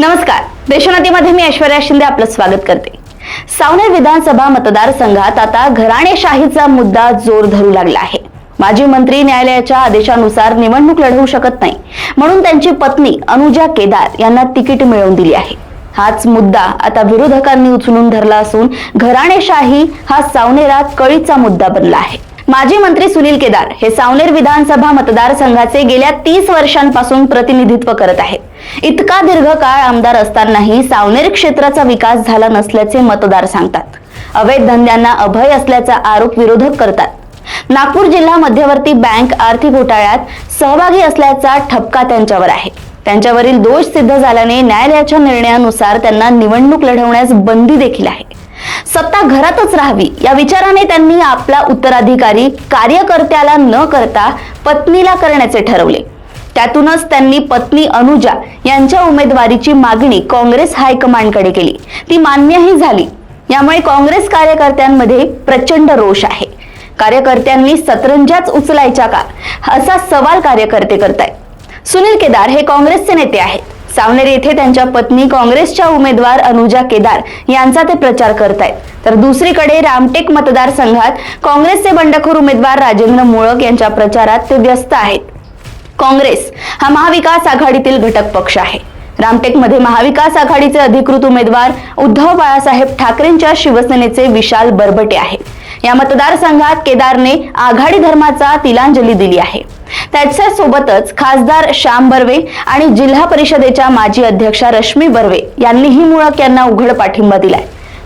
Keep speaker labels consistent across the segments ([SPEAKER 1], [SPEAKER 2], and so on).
[SPEAKER 1] नमस्कार. देशोन्नतीमध्ये मी ऐश्वर्या शिंदे आपलं स्वागत करते. सावनेर विधानसभा मतदारसंघात आता घराणेशाहीचा मुद्दा जोर धरू लागला आहे. माजी मंत्री न्यायालयाच्या आदेशानुसार निवडणूक लढवू शकत नाही. म्हणून त्यांची पत्नी अनुजा केदार यांना तिकीट मिळवून दिली आहे. हाच मुद्दा आता विरोधकांनी उचलून धरला असून घराणेशाही हा सावनेरात कळीचा मुद्दा बनला आहे. माजी मंत्री सुनील केदार हे सावनेर विधानसभा मतदारसंघाचे गेल्या तीस वर्षांपासून प्रतिनिधित्व करत आहेत. इतका दीर्घ काळ आमदार असतानाही सावनेर क्षेत्राचा विकास झाला नसल्याचे मतदार सांगतात. अवैध धंद्यांना अभय असल्याचा आरोप विरोधक करतात. नागपूर जिल्हा मध्यवर्ती बँक आर्थिक घोटाळ्यात सहभागी असल्याचा ठपका त्यांच्यावर आहे. त्यांच्यावरील दोष सिद्ध झाल्याने न्यायालयाच्या निर्णयानुसार त्यांना निवडणूक लढवण्यास बंदी देखील आहे. सत्ता घरातच राहावी. या विचाराने त्यांनी आपला उत्तराधिकारी कार्यकर्त्याला न करता पत्नीला करण्याचे ठरवले. त्यातूनच त्यांनी पत्नी अनुजा यांच्या उमेदवारीची मागणी काँग्रेस हायकमांडकडे केली. ती मान्यही झाली. यामुळे काँग्रेस कार्यकर्त्यांमध्ये प्रचंड रोष आहे. कार्यकर्त्यांनी सतरंजाच उचलायच्या का? असा सवाल कार्यकर्ते करतायत. सुनील केदार हे काँग्रेसचे नेते आहेत. सावनेर येथे त्यांच्या पत्नी काँग्रेसच्या उमेदवार अनुजा केदार यांचा ते प्रचार करतायत. तर दुसरीकडे रामटेक मतदारसंघात काँग्रेसचे बंडखोर उमेदवार राजेंद्र मुळक यांच्या प्रचारात ते व्यस्त आहेत. काँग्रेस हा महाविकास आघाडीतील घटक पक्ष आहे. रामटेकमध्ये महाविकास आघाडीचे अधिकृत उमेदवार उद्धव बाळासाहेब ठाकरेंच्या शिवसेनेचे विशाल बरबटे आहेत. या मतदारसंघात केदारने आघाडी धर्माचा तिलांजली दिली आहे. त्याच्या सोबतच खासदार श्याम बर्वे आणि जिल्हा परिषदेच्या माजी अध्यक्षा रश्मी बर्वे यांनीही मुळक यांना उघड पाठिंबा दिलाय.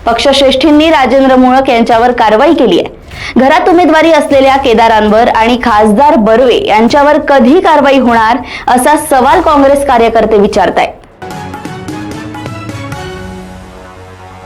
[SPEAKER 1] पक्षश्रेष्ठींनी राजेंद्र मुळक यांच्यावर कारवाई केली आहे. घरात उमेदवारी असलेल्या केदारांवर आणि खासदार बर्वे यांच्यावर कधी कारवाई होणार असा सवाल काँग्रेस कार्यकर्ते विचारतायत.